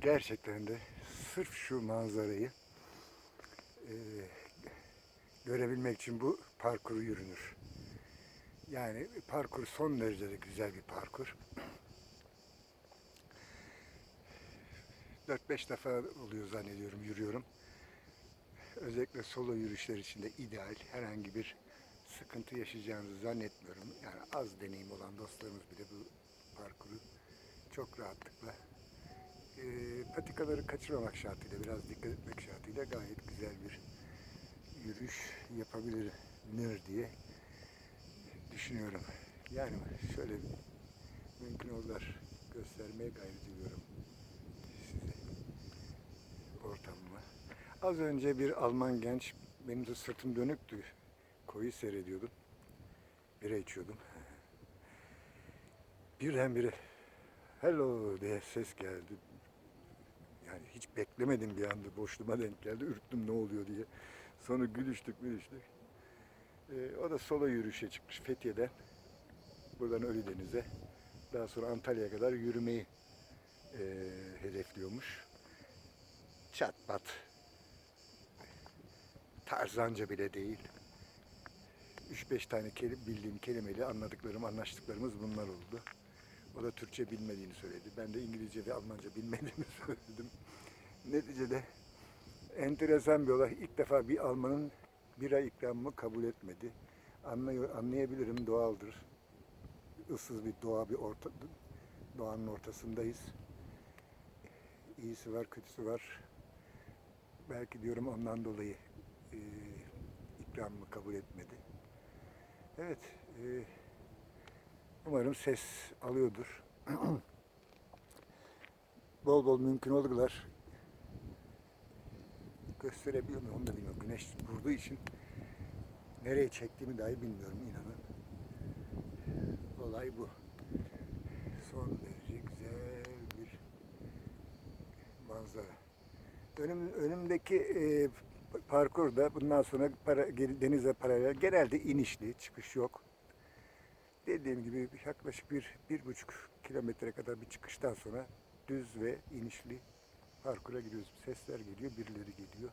gerçekten de sırf şu manzarayı e, görebilmek için bu parkuru yürünür. Yani parkur son derece de güzel bir parkur. 4-5 defa oluyor zannediyorum yürüyorum. Özellikle solo yürüyüşler için de ideal. Herhangi bir sıkıntı yaşayacağınızı zannetmiyorum. Yani az deneyim olan dostlarımız bile bu parkuru çok rahatlıkla e, patikaları kaçırmamak şartıyla, biraz dikkat etmek şartıyla gayet güzel bir yürüyüş yapabilir diye düşünüyorum. Yani şöyle mümkün olur göstermeye gayret ediyorum size ortamımı. Az önce bir Alman genç, benim de sırtım dönüktü, koyu seyrediyordum, bira içiyordum. Birdenbire hello diye ses geldi. Yani hiç beklemedim bir anda boşluğuma denk geldi. Ürktüm ne oluyor diye. Sonra gülüştük gülüştük. Ee, o da sola yürüyüşe çıkmış Fethiye'den. Buradan Ölüdeniz'e. Daha sonra Antalya'ya kadar yürümeyi e, hedefliyormuş. Çat pat. Tarzanca bile değil. 3-5 tane kelime, bildiğim kelimeyle anladıklarım, anlaştıklarımız bunlar oldu. O da Türkçe bilmediğini söyledi. Ben de İngilizce ve Almanca bilmediğimi söyledim. Neticede enteresan bir olay. İlk defa bir Almanın bira ikramımı kabul etmedi. Anlıyor, anlayabilirim, doğaldır. Issız bir doğa, bir orta, doğanın ortasındayız. İyisi var, kötüsü var. Belki diyorum ondan dolayı e, ikramımı kabul etmedi. Evet, e, umarım ses alıyordur. bol bol mümkün olurlar. Gösterebiliyor muyum onu da bilmiyorum. Güneş vurduğu için nereye çektiğimi dahi bilmiyorum inanın. Olay bu. Son derece güzel bir manzara. Önüm, önümdeki e, parkurda bundan sonra para, denize paralel genelde inişli, çıkış yok. Dediğim gibi yaklaşık bir, bir buçuk kilometre kadar bir çıkıştan sonra düz ve inişli parkura giriyoruz. Sesler geliyor, birileri geliyor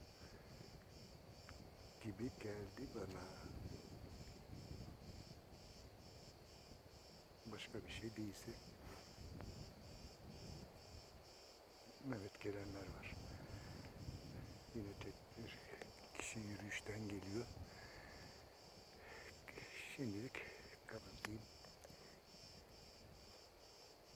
gibi geldi bana. Başka bir şey değilse. Evet gelenler var. Yine tek bir kişi yürüyüşten geliyor. Şimdilik